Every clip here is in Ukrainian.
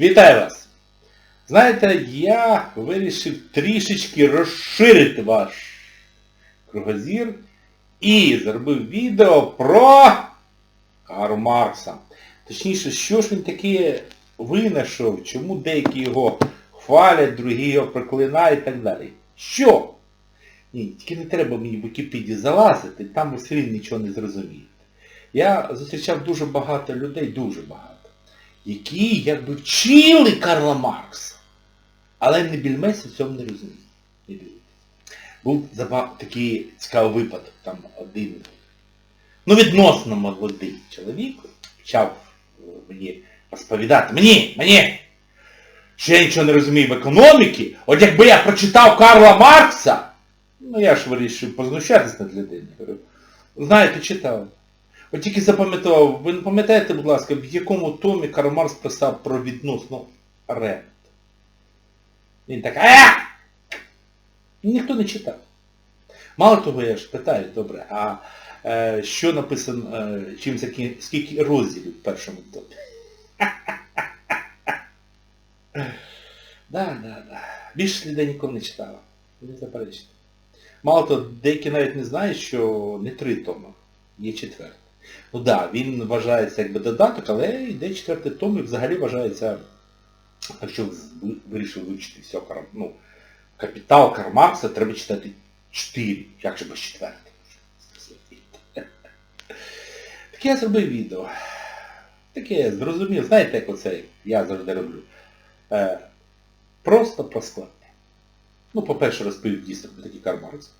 Вітаю вас! Знаєте, я вирішив трішечки розширити ваш кругозір і зробив відео про Карл Маркса. Точніше, що ж він таке винайшов, чому деякі його хвалять, другі його проклинають і так далі. Що? Ні, тільки не треба мені в Вікіпедії залазити, там ви все рівно нічого не зрозумієте. Я зустрічав дуже багато людей, дуже багато, які якби вчили Карла Маркса, але не більмесі в цьому не розуміють. Був такий цікавий випадок, там один, ну відносно молодий чоловік почав е, мені розповідати, мені, мені, що я нічого не розумію в економіці, от якби я прочитав Карла Маркса, ну я ж вирішив познущатись над людиною. Знаєте, читав. От тільки запам'ятав, ви не пам'ятаєте, будь ласка, в якому томі Карл Маркс писав про відносну рент? Він так, а! Ніхто не читав. Мало того, я ж питаю, добре, а е, що написано, е, чим закі... скільки розділів в першому томі? Да, да, да. Більше людей ніколи не читала. Не заперечте. Мало того, деякі навіть не знають, що не три томи, є четвертий. Ну так, да, він вважається якби додаток, але йде четвертий том і взагалі вважається, якщо ви вирішили вивчити все, ну, капітал Карл Маркса, треба читати чотири, як же без четвертого. Таке я зробив відео. Таке я зрозумів, знаєте, як оце я завжди роблю. Е, просто про складне. Ну, по-перше, розповів дійсно про такий Карл Маркс.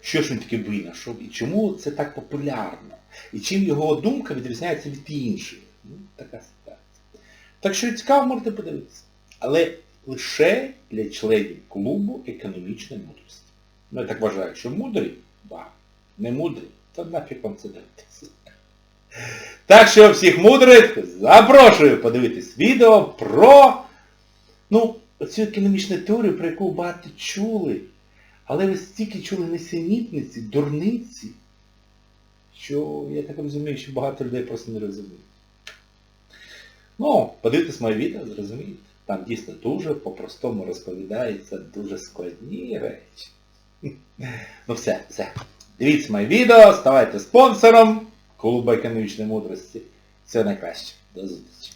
Що ж він таки винайшов і чому це так популярно? І чим його думка відрізняється від інших. Ну, така ситуація. Так що цікаво можете подивитися. Але лише для членів клубу економічної мудрості. Ну, я так вважаю, що мудрий, да. Не мудрий, то нафіг вам це дивитися. Так що всіх мудрих запрошую подивитись відео про ну, цю економічну теорію, про яку багато чули. Але ви стільки чули несенітниці, дурниці, що я так розумію, що багато людей просто не розуміють. Ну, подивитись моє відео, зрозумієте. Там дійсно дуже по-простому розповідаються дуже складні речі. Ну все, все. Дивіться моє відео, ставайте спонсором клубу економічної мудрості. Все найкраще. До зустрічі.